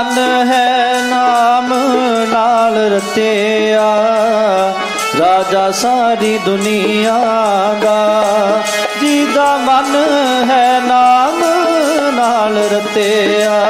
ਮਨ ਹੈ ਨਾਮ ਨਾਲ ਰਤਿਆ ਰਾਜਾ ਸਾਰੀ ਦੁਨੀਆ ਦਾ ਜਿਹਦਾ ਮਨ ਹੈ ਨਾਮ ਨਾਲ ਰਤਿਆ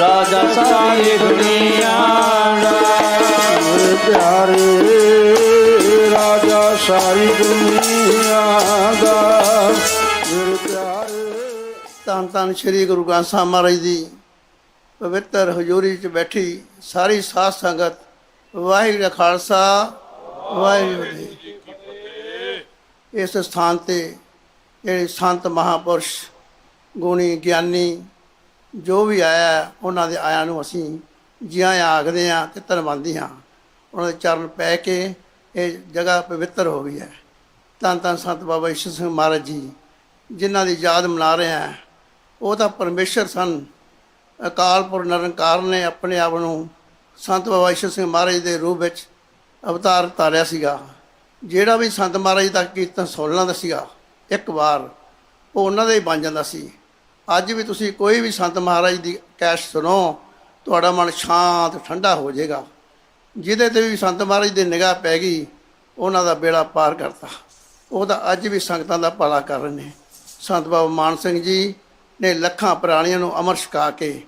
ਰਾਜਾ ਸਾਰੀ ਦੁਨੀਆ ਦਾ ਗੁਰ ਪਿਆਰੇ ਰਾਜਾ ਸਾਰੀ ਦੁਨੀਆ ਦਾ। ਗੁਰ ਪਿਆਰੇ। ਤਾਂ ਤਾਂ ਸ੍ਰੀ ਗੁਰੂ ਗ੍ਰੰਥ ਸਾਹਿਬ ਮਹਾਰਾਜ ਦੀ ਪਵਿੱਤਰ ਹਜ਼ੂਰੀ 'ਚ ਬੈਠੀ ਸਾਰੀ ਸਾਧ ਸੰਗਤ, ਵਾਹਿਗੁਰੂ ਕਾ ਖਾਲਸਾ, ਵਾਹਿਗੁਰੂ ਜੀ ਕੀ ਫਤਿਹ। ਇਸ ਸਥਾਨ ਤੇ ਜਿਹੜੇ ਸੰਤ ਮਹਾਪੁਰਸ਼, ਗੁਣੀ ਗਿਆਨੀ ਜੋ ਵੀ ਆਇਆ, ਉਹਨਾਂ ਦੇ ਆਇਆਂ ਨੂੰ ਅਸੀਂ ਜੀ ਆਇਆਂ ਆਖਦੇ ਹਾਂ ਤੇ ਧੰਨਵਾਦੀ ਹਾਂ, ਉਹਨਾਂ ਦੇ ਚਰਨ ਪੈ ਕੇ ਇਹ ਜਗ੍ਹਾ ਪਵਿੱਤਰ ਹੋ ਗਈ ਹੈ ਧੰਨ ਧੰਨ ਸੰਤ ਬਾਬਾ ਈਸ਼ਰ ਸਿੰਘ ਮਹਾਰਾਜ ਜੀ, ਜਿਨ੍ਹਾਂ ਦੀ ਯਾਦ ਮਨਾ ਰਹੇ ਹਾਂ, ਉਹ ਤਾਂ ਪਰਮੇਸ਼ਰ ਸਨ ਅਕਾਲ ਅਕਾਲਪੁਰ ਨਿਰੰਕਾਰ ਨੇ ਆਪਣੇ ਆਪ ਨੂੰ ਸੰਤ ਬਾਬਾ ਈਸ਼ਰ ਸਿੰਘ ਮਹਾਰਾਜ ਦੇ ਰੂਪ ਵਿੱਚ ਅਵਤਾਰ ਧਾਰਿਆ ਸੀਗਾ। ਜਿਹੜਾ ਵੀ ਸੰਤ ਮਹਾਰਾਜ ਦਾ ਕੀਰਤਨ ਸੁਣ ਲੈਂਦਾ ਸੀਗਾ, ਇੱਕ ਵਾਰ ਉਹ ਉਹਨਾਂ ਦਾ ਹੀ ਬਣ ਜਾਂਦਾ ਸੀ। ਅੱਜ ਵੀ ਤੁਸੀਂ ਕੋਈ ਵੀ ਸੰਤ ਮਹਾਰਾਜ ਦੀ ਕੈਸ਼ ਸੁਣੋ, ਤੁਹਾਡਾ ਮਨ ਸ਼ਾਂਤ, ਠੰਡਾ ਹੋ ਜਾਏਗਾ। ਜਿਹਦੇ ਤੇ ਵੀ ਸੰਤ ਮਹਾਰਾਜ ਦੀ ਨਿਗਾਹ ਪੈ ਗਈ, ਉਹਨਾਂ ਦਾ ਬੇੜਾ ਪਾਰ ਕਰਤਾ। ਉਹਦਾ ਅੱਜ ਵੀ ਸੰਗਤਾਂ ਦਾ ਭਲਾ ਕਰ ਰਹੇ ਨੇ। ਸੰਤ ਬਾਬਾ ਮਾਨ ਸਿੰਘ ਜੀ ਨੇ ਲੱਖਾਂ ਪ੍ਰਾਣੀਆਂ ਨੂੰ ਅਮਰ ਛਕਾ ਕੇ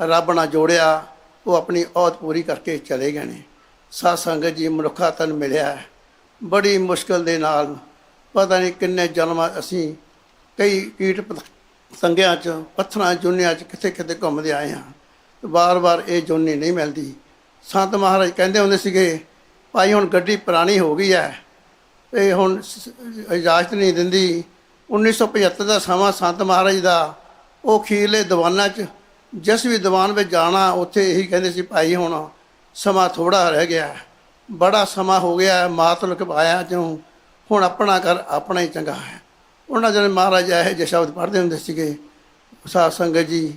ਰੱਬ ਨਾਲ ਜੋੜਿਆ, ਉਹ ਆਪਣੀ ਔਤ ਪੂਰੀ ਕਰਕੇ ਚਲੇ ਗਏ ਨੇ। ਸਾਧ ਸੰਗਤ ਜੀ, ਮਨੁੱਖਾ ਤਨ ਮਿਲਿਆ ਬੜੀ ਮੁਸ਼ਕਲ ਦੇ ਨਾਲ, ਪਤਾ ਨਹੀਂ ਕਿੰਨੇ ਜਨਮ ਅਸੀਂ ਕਈ ਕੀਟ ਪਤੰਗਿਆਂ 'ਚ, ਪੱਥਰਾਂ, ਜੁਨੀਆਂ 'ਚ ਕਿੱਥੇ ਕਿੱਥੇ ਘੁੰਮਦੇ ਆਏ ਹਾਂ। ਵਾਰ-ਵਾਰ ਇਹ ਜੁਨੀ ਨਹੀਂ ਮਿਲਦੀ। ਸੰਤ ਮਹਾਰਾਜ ਕਹਿੰਦੇ ਹੁੰਦੇ ਸੀਗੇ, ਭਾਈ, ਹੁਣ ਗੱਡੀ ਪੁਰਾਣੀ ਹੋ ਗਈ ਹੈ। ਇਹ ਹੁਣ ਇਜਾਜ਼ਤ ਨਹੀਂ ਦਿੰਦੀ। 1975 ਦਾ ਸਮਾਂ ਸੰਤ ਮਹਾਰਾਜ ਦਾ, ਉਹ ਖੀਰਲੇ ਦੀਵਾਨਾਂ 'ਚ ਜਿਸ ਵੀ ਦੀਵਾਨ ਵਿੱਚ ਜਾਣਾ ਉੱਥੇ ਇਹੀ ਕਹਿੰਦੇ ਸੀ ਭਾਈ ਹੁਣ ਸਮਾਂ ਥੋੜਾ ਰਹਿ ਗਿਆ ਬੜਾ ਸਮਾਂ ਹੋ ਗਿਆ ਹੈ, ਮਾਤਲਕ ਆਇਆ ਜਿਉਂ। ਹੁਣ ਆਪਣਾ ਕਰ ਆਪਣਾ ਹੀ ਚੰਗਾ ਹੈ। ਉਹਨਾਂ ਜਨ ਮਹਾਰਾਜ ਇਹ ਜਿਹੇ ਸ਼ਬਦ ਪੜ੍ਹਦੇ ਹੁੰਦੇ ਸੀਗੇ ਸਾਧ ਸੰਗਤ ਜੀ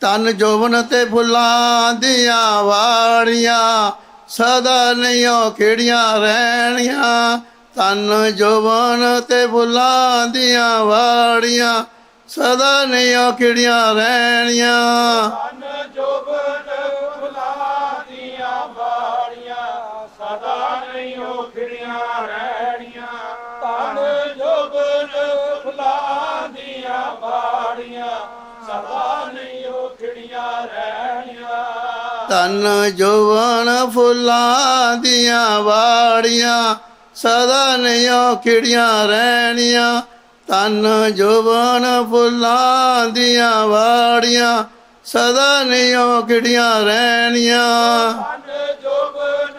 ਤਨ ਜੋਵਨ ਤੇ ਫੁੱਲਾਂ ਦੀਆਂ ਵਾੜੀਆਂ ਸਦਾ ਨਹੀਂਓ ਖਿੜੀਆਂ ਰਹਿਣੀਆਂ। ਤਨ ਜੋਵਨ ਤੇ ਫੁੱਲਾਂ ਦੀਆਂ ਵਾੜੀਆਂ ਸਦਾ ਨਹੀਂਓ ਖਿੜੀਆਂ ਰਹਿਣੀਆਂ। ਤਨ ਜੋਬਨ ਫੁੱਲਾਂ ਦੀਆਂ ਬਾੜੀਆਂ ਸਦਾ ਨਹੀਂ ਖਿੜੀਆਂ ਰਹਿਣੀਆਂ। ਤਨ ਜੋਬਨ ਫੁੱਲਾਂ ਦੀਆਂ ਬਾੜੀਆਂ ਸਦਾ ਨਹੀਂ ਖਿੜੀਆਂ ਰਹਿਣੀਆਂ ਤਨ ਸਦਾ ਰਹਿਣੀਆਂ। ਤਨ ਜੋਵਨ ਫੁੱਲਾਂ ਦੀਆਂ ਵਾੜੀਆਂ ਸਦਾ ਨਹੀਂਓ ਖਿੜੀਆਂ ਰਹਿਣੀਆਂ। ਤਨ ਜੋਬਨ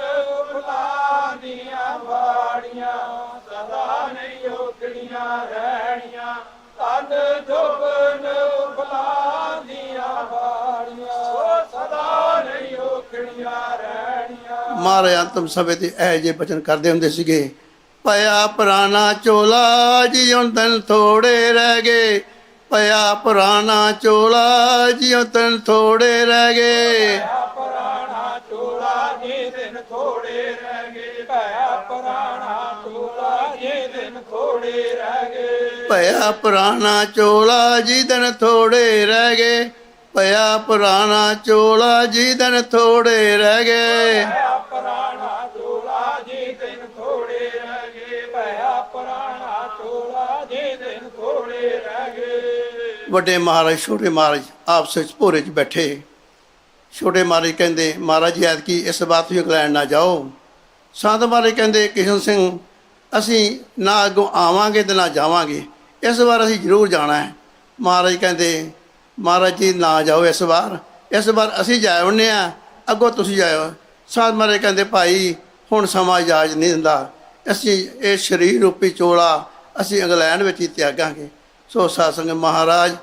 ਫੁੱਲਾਂ ਦੀਆਂ ਬਾੜੀਆਂ ਸਦਾ ਨਹੀਂ ਉਹ ਖਿੜੀਆਂ ਰਹਿਣੀਆਂ। ਤਨ ਜੋਬਨ ਫੁੱਲਾਂ ਦੀਆਂ ਬਾੜੀਆਂ ਸਦਾ ਨਹੀਂ ਉਹ ਖਿੜੀਆਂ ਰਹਿਣੀਆਂ। ਮਹਾਰਾਜ ਅੰਤਮ ਸਮੇਂ ਤੇ ਇਹ ਜੇ ਬਚਨ ਕਰਦੇ ਹੁੰਦੇ ਸੀਗੇ। ਪਿਆ ਪੁਰਾਣਾ ਚੋਲਾ ਜਿਉਂ ਤਨ ਥੋੜੇ ਰਹਿ ਗਏ। ਪਿਆ ਪੁਰਾਣਾ ਚੋਲਾ ਜਿਉਂ ਤਨ ਥੋੜੇ ਰਹਿ ਗਏ। ਭਇਆ ਪੁਰਾਣਾ ਚੋਲਾ ਜੇ ਦਿਨ ਥੋੜੇ ਰਹਿ ਗਏ। ਭਇਆ ਪੁਰਾਣਾ ਚੋਲਾ ਜੇ ਦਿਨ ਥੋੜੇ ਰਹਿ ਗਏ। ਪਿਆ ਪੁਰਾਣਾ ਚੋਲਾ ਜੀ ਦਿਨ ਥੋੜੇ ਰਹਿ ਗਏ। ਪਿਆ ਪੁਰਾਣਾ ਚੋਲਾ ਜੀ ਦਿਨ ਥੋੜੇ ਰਹਿ ਗਏ। ਵੱਡੇ ਮਹਾਰਾਜ, ਛੋਟੇ ਮਹਾਰਾਜ ਆਪਸ ਵਿੱਚ ਭੋਰੇ 'ਚ ਬੈਠੇ। ਛੋਟੇ ਮਹਾਰਾਜ ਕਹਿੰਦੇ, ਮਹਾਰਾਜ ਜੀ ਐਤਕੀ ਇਸ ਬਾਤ ਨੂੰ ਇੰਗਲੈਂਡ ਨਾ ਜਾਓ। ਸੰਤ ਮਹਾਰਾਜ ਕਹਿੰਦੇ, ਕਿਸ਼ਨ ਸਿੰਘ, ਅਸੀਂ ਨਾ ਅੱਗੋਂ ਆਵਾਂਗੇ ਤੇ ਨਾ ਜਾਵਾਂਗੇ। ਇਸ ਵਾਰ ਅਸੀਂ ਜ਼ਰੂਰ ਜਾਣਾ ਹੈ। ਮਹਾਰਾਜ ਕਹਿੰਦੇ, ਮਹਾਰਾਜ ਜੀ, ਨਾ ਜਾਓ ਇਸ ਵਾਰ। ਇਸ ਵਾਰ ਅਸੀਂ ਜਾ ਆਉਂਦੇ ਆ ਅੱਗੋਂ ਤੁਸੀਂ ਜਾਇਓ ਸੰਤ ਮਹਾਰਾਜ ਕਹਿੰਦੇ, ਭਾਈ, ਹੁਣ ਸਮਾਂ ਇਜਾਜ਼ ਨਹੀਂ ਦਿੰਦਾ। ਅਸੀਂ ਇਹ ਸਰੀਰ ਰੂਪੀ ਚੋਲਾ ਅਸੀਂ ਇੰਗਲੈਂਡ ਵਿੱਚ ਹੀ ਤਿਆਗਾਂਗੇ। ਸੋ ਸਾਧ ਮਹਾਰਾਜ,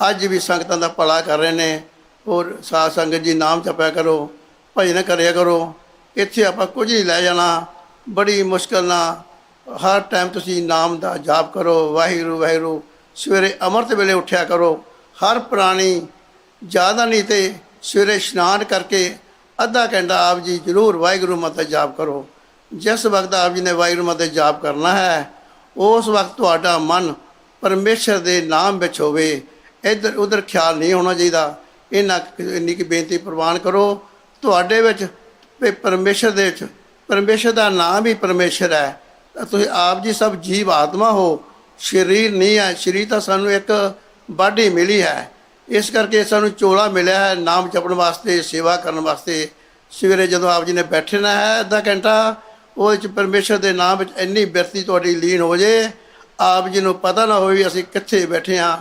ਅੱਜ ਵੀ ਸੰਗਤਾਂ ਦਾ ਭਲਾ ਕਰ ਰਹੇ ਨੇ। ਔਰ ਸਾਧ ਸੰਗਤ ਜੀ ਨਾਮ ਜਪਿਆ ਕਰੋ, ਭਜਨ ਕਰਿਆ ਕਰੋ। ਇੱਥੇ ਆਪਾਂ ਕੁਝ ਨਹੀਂ ਲੈ ਜਾਣਾ, ਬੜੀ ਮੁਸ਼ਕਲ ਨਾਲ ਹਰ ਟਾਈਮ ਤੁਸੀਂ ਨਾਮ ਦਾ ਜਾਪ ਕਰੋ, ਵਾਹਿਗੁਰੂ ਵਾਹਿਗੁਰੂ, ਸਵੇਰੇ ਅੰਮ੍ਰਿਤ ਵੇਲੇ ਉੱਠਿਆ ਕਰੋ। ਹਰ ਪ੍ਰਾਣੀ ਜ਼ਿਆਦਾ ਨਹੀਂ ਤੇ ਸਵੇਰੇ ਇਸ਼ਨਾਨ ਕਰਕੇ ਅੱਧਾ ਘੰਟਾ ਆਪ ਜੀ ਜ਼ਰੂਰ ਵਾਹਿਗੁਰੂ ਮਤ ਜਾਪ ਕਰੋ। ਜਿਸ ਵਕਤ ਆਪ ਜੀ ਨੇ ਵਾਹਿਗੁਰੂ ਮਤ ਜਾਪ ਕਰਨਾ ਹੈ, ਉਸ ਵਕਤ ਤੁਹਾਡਾ ਮਨ ਪਰਮੇਸ਼ਰ ਦੇ ਨਾਮ ਵਿੱਚ ਹੋਵੇ, ਇੱਧਰ ਉੱਧਰ ਖਿਆਲ ਨਹੀਂ ਹੋਣਾ ਚਾਹੀਦਾ। ਇਹਨਾਂ ਇੰਨੀ ਕੀ ਬੇਨਤੀ ਪ੍ਰਵਾਨ ਕਰੋ। ਤੁਹਾਡੇ ਵਿੱਚ ਤੇ ਪਰਮੇਸ਼ਰ ਦੇ ਵਿੱਚ, ਪਰਮੇਸ਼ਰ ਦਾ ਨਾਮ ਹੀ ਪਰਮੇਸ਼ਰ ਹੈ। ਤੁਸੀਂ ਆਪ ਜੀ ਸਭ ਜੀਵ ਆਤਮਾ ਹੋ। ਸਰੀਰ ਨਹੀਂ ਹੈ, ਸਰੀਰ ਤਾਂ ਸਾਨੂੰ ਇੱਕ ਬਾਡੀ ਮਿਲੀ ਹੈ। ਇਸ ਕਰਕੇ ਸਾਨੂੰ ਚੋਲਾ ਮਿਲਿਆ ਹੈ, ਨਾਮ ਜਪਣ ਵਾਸਤੇ, ਸੇਵਾ ਕਰਨ ਵਾਸਤੇ। ਸਵੇਰੇ ਜਦੋਂ ਆਪ ਜੀ ਨੇ ਬੈਠਣਾ ਹੈ, ਅੱਧਾ ਘੰਟਾ ਉਹ ਵਿੱਚ ਪਰਮੇਸ਼ਰ ਦੇ ਨਾਮ ਵਿੱਚ ਇੰਨੀ ਬਿਰਤੀ ਤੁਹਾਡੀ ਲੀਨ ਹੋ ਜੇ ਆਪ ਜੀ ਨੂੰ ਪਤਾ ਨਾ ਹੋਵੇ ਵੀ ਅਸੀਂ ਕਿੱਥੇ ਬੈਠੇ ਹਾਂ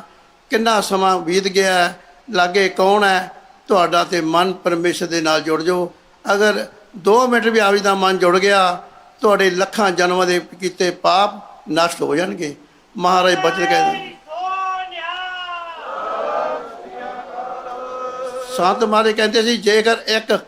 ਕਿੰਨਾ ਸਮਾਂ ਬੀਤ ਗਿਆ ਹੈ, ਲਾਗੇ ਕੌਣ ਹੈ ਤੁਹਾਡਾ ਤੇ ਮਨ ਪਰਮੇਸ਼ਰ ਦੇ ਨਾਲ ਜੁੜ ਜਾਓ। ਅਗਰ 2 ਮਿੰਟ ਵੀ ਆਪ ਜੀ ਦਾ ਮਨ ਜੁੜ ਗਿਆ ਤੁਹਾਡੇ ਲੱਖਾਂ ਜਨਮਾਂ ਦੇ ਕੀਤੇ ਪਾਪ ਨਸ਼ਟ ਹੋ ਜਾਣਗੇ। ਮਹਾਰਾਜ ਬਚਨ ਕਹਿੰਦੇ ਸੰਤ ਮਾਰੇ ਕਹਿੰਦੇ ਸੀ ਜੇਕਰ ਇੱਕ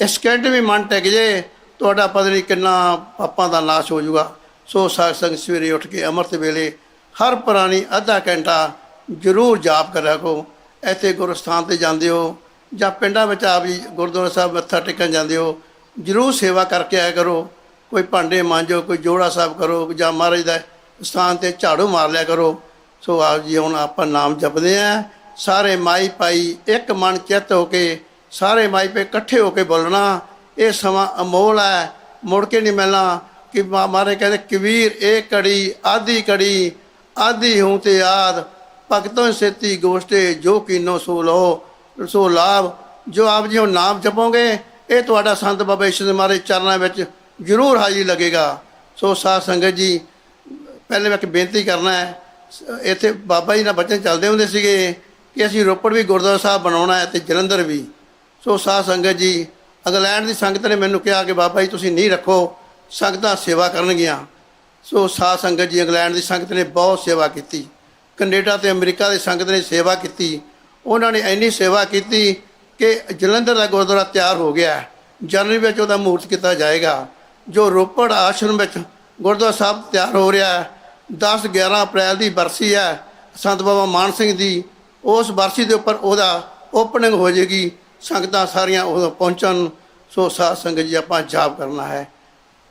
ਸਕਿੰਟ ਵੀ ਮਨ ਟਿਕ ਜੇ ਤੁਹਾਡਾ ਪਤਾ ਨਹੀਂ ਕਿੰਨਾ ਪਾਪਾਂ ਦਾ ਨਾਸ਼ ਹੋ ਜਾਊਗਾ। ਸੋ ਸਾਧ ਸੰਗ ਸਵੇਰੇ ਉੱਠ ਕੇ ਅੰਮ੍ਰਿਤ ਵੇਲੇ ਹਰ ਪ੍ਰਾਣੀ ਅੱਧਾ ਘੰਟਾ ਜ਼ਰੂਰ ਜਾਪ ਕਰਿਆ ਕਰੋ। ਇੱਥੇ ਗੁਰਸਥਾਨ ਤੇ ਜਾਂਦੇ ਹੋ ਜਾਂ ਪਿੰਡਾਂ ਵਿੱਚ ਆਪ ਜੀ ਗੁਰਦੁਆਰਾ ਸਾਹਿਬ ਮੱਥਾ ਟੇਕਣ ਜਾਂਦੇ ਹੋ, ਜ਼ਰੂਰ ਸੇਵਾ ਕਰਕੇ ਆਇਆ ਕਰੋ। ਕੋਈ ਭਾਂਡੇ ਮਾਂਜੋ, ਕੋਈ ਜੋੜਾ ਸਾਹਿਬ ਕਰੋ ਜਾਂ ਮਹਾਰਾਜ ਦਾ ਸਥਾਨ ਤੇ ਝਾੜੂ ਮਾਰ ਲਿਆ ਕਰੋ। ਸੋ ਆਪ ਜੀ ਹੁਣ ਆਪਾਂ ਨਾਮ ਜਪਦੇ ਆ ਸਾਰੇ ਮਾਈ ਪਾਈ ਇੱਕ ਮਨ ਚਿੱਤ ਹੋ ਕੇ, ਸਾਰੇ ਮਾਈ ਪੇ ਇਕੱਠੇ ਹੋ ਕੇ ਬੋਲਣਾ, ਇਹ ਸਮਾਂ ਅਮੋਲ ਹੈ। ਮੁੜ ਕੇ ਨਹੀਂ ਮਿਲਣਾ। ਕਿ ਮਾ- ਮਹਾਰਾਜ ਕਹਿੰਦੇ, ਕਬੀਰ, ਇਹ ਕੜੀ ਆਦੀ ਕੜੀ ਆਦੀ ਹੂੰ ਤੇ ਯਾਦ ਭਗਤੋਂ ਸੇਤੀ ਗੋਸ਼ਟੇ, ਜੋ ਕੀਨੋ ਸੋ ਲੋ ਸੋ ਲਾਭ। ਜੋ ਆਪ ਜੀ ਹੁਣ ਨਾਮ ਜਪੋਗੇ, ਇਹ ਤੁਹਾਡਾ ਸੰਤ ਬਾਬਾ ਈਸ਼ਰ ਦੇ ਮਹਾਰਾਜ ਚਰਨਾਂ ਵਿੱਚ ਜ਼ਰੂਰ ਹਾਜ਼ਰੀ ਲੱਗੇਗਾ। ਸੋ ਸਾਧ ਸੰਗਤ ਜੀ, ਪਹਿਲੇ ਮੈਂ ਇੱਕ ਬੇਨਤੀ ਕਰਨਾ ਹੈ ਸ- ਇੱਥੇ ਬਾਬਾ ਜੀ ਨਾਲ ਬਚਨ ਚੱਲਦੇ ਹੁੰਦੇ ਸੀਗੇ ਕਿ ਅਸੀਂ ਰੋਪੜ ਵੀ ਗੁਰਦੁਆਰਾ ਸਾਹਿਬ ਬਣਾਉਣਾ ਹੈ ਤੇ ਜਲੰਧਰ ਵੀ। ਸੋ ਸਾਧ ਸੰਗਤ ਜੀ, ਇੰਗਲੈਂਡ ਦੀ ਸੰਗਤ ਨੇ ਮੈਨੂੰ ਕਿਹਾ ਕਿ ਬਾਬਾ ਜੀ ਤੁਸੀਂ ਨਹੀਂ ਰੱਖੋ। ਸੰਗਤਾਂ ਸੇਵਾ ਕਰਨਗੀਆਂ। ਸੋ ਸਾਧ ਸੰਗਤ ਜੀ ਇੰਗਲੈਂਡ ਦੀ ਸੰਗਤ ਨੇ ਬਹੁਤ ਸੇਵਾ ਕੀਤੀ। ਕੈਨੇਡਾ ਤੇ ਅਮਰੀਕਾ ਦੀ ਸੰਗਤ ਨੇ ਸੇਵਾ ਕੀਤੀ। ਉਹਨਾਂ ਨੇ ਇੰਨੀ ਸੇਵਾ ਕੀਤੀ ਕਿ ਜਲੰਧਰ ਦਾ ਗੁਰਦੁਆਰਾ ਤਿਆਰ ਹੋ ਗਿਆ। ਜਨਵਰੀ ਵਿੱਚ ਉਹਦਾ ਮਹੂਰਤ ਕੀਤਾ ਜਾਏਗਾ। ਜੋ ਰੋਪੜ ਆਸ਼ਰਮ ਵਿੱਚ ਗੁਰਦੁਆਰਾ ਸਾਹਿਬ ਤਿਆਰ ਹੋ ਰਿਹਾ ਹੈ। 10 11 ਅਪ੍ਰੈਲ ਦੀ ਬਰਸੀ ਹੈ। ਸੰਤ ਬਾਬਾ ਮਾਨ ਸਿੰਘ ਦੀ। ਉਸ ਬਰਸੀ ਦੇ ਉੱਪਰ ਉਹਦਾ ਓਪਨਿੰਗ ਹੋ ਜਾਏਗੀ। ਸੰਗਤਾਂ ਸਾਰੀਆਂ ਉਦੋਂ ਪਹੁੰਚਣ। ਸੋ ਸਾਧ ਸੰਗਤ ਜੀ ਆਪਾਂ ਜਾਪ ਕਰਨਾ ਹੈ।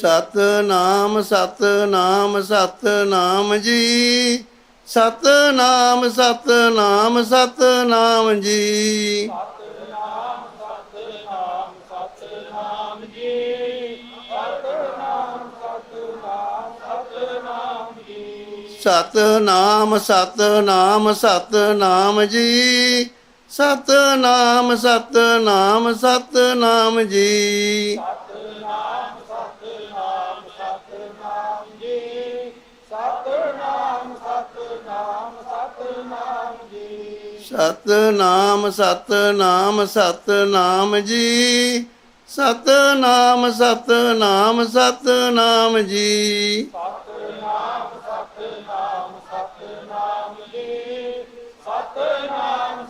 ਸਤ ਨਾਮ ਸਤ ਨਾਮ ਸਤ ਨਾਮ ਜੀ। ਸਤ ਨਾਮ ਸਤ ਨਾਮ ਸਤ ਨਾਮ ਜੀ। ਸਤ ਨਾਮ ਸਤ ਨਾਮ ਸਤ ਨਾਮ ਜੀ। ਸਤ ਨਾਮ ਸਤ ਨਾਮ ਸਤ ਨਾਮ ਜੀ। ਸਤ ਜੀ ਸਤਨਾਮ ਸਤਨਾਮ ਜੀ। ਸਤਨਾਮ ਸਤਨਾਮ ਸਤਨਾਮ ਜੀ। ਸਤਨਾਮ ਸਤਨਾਮ ਸਤਨਾਮ ਜੀ। ਸਤਨਾਮ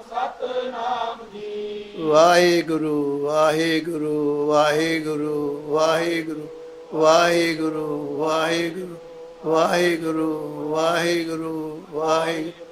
ਸਤਨਾਮ ਜੀ। ਵਾਹਿਗੁਰੂ ਵਾਹਿਗੁਰੂ ਵਾਹਿਗੁਰੂ ਵਾਹਿਗੁਰੂ ਵਾਹਿਗੁਰੂ ਵਾਹਿਗੁਰੂ ਵਾਹਿਗੁਰੂ ਵਾਹਿਗੁਰੂ ਵਾਹਿਗੁਰੂ।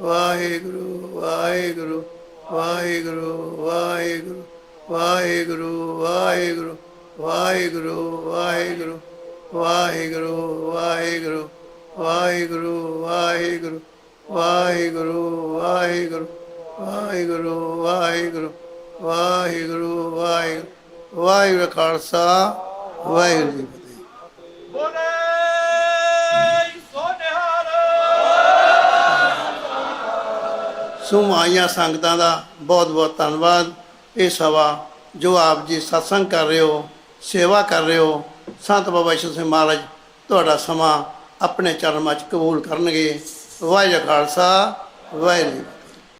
ਵਾਹਿਗੁਰੂ ਵਾਹਿਗੁਰੂ ਵਾਹਿਗੁਰੂ ਵਾਹਿਗੁਰੂ ਵਾਹਿਗੁਰੂ ਵਾਹਿਗੁਰੂ ਵਾਹਿਗੁਰੂ ਵਾਹਿਗੁਰੂ ਵਾਹਿਗੁਰੂ ਵਾਹਿਗੁਰੂ ਵਾਹਿਗੁਰੂ ਵਾਹਿਗੁਰੂ ਵਾਹਿਗੁਰੂ ਵਾਹਿਗੁਰੂ ਵਾਹਿਗੁਰੂ ਵਾਹਿਗੁਰੂ ਵਾਹਿਗੁਰੂ ਵਾਹਿਗੁਰੂ ਵਾਹਿਗੂ ਖਾਲਸਾ ਵਾਹਿਗੁਰੂ ਜੀ ਫਤਿਹ ਬੋਲੇ ਸੁਮਾਈਆਂ ਸੰਗਤਾਂ ਦਾ ਬਹੁਤ ਬਹੁਤ ਧੰਨਵਾਦ। ਇਹ ਸਵਾ ਜੋ ਆਪ ਜੀ ਸਤਸੰਗ ਕਰ ਰਹੇ ਹੋ, ਸੇਵਾ ਕਰ ਰਹੇ ਹੋ, ਸੰਤ ਬਾਬਾ ਈਸ਼ਰ ਸਿੰਘ ਮਹਾਰਾਜ ਤੁਹਾਡਾ ਸਮਾਂ ਆਪਣੇ ਚਰਨਾਂ 'ਚ ਕਬੂਲ ਕਰਨਗੇ। ਵਾਹਿਗੁਰੂ ਖਾਲਸਾ, ਵਾਹਿਗੁਰੂ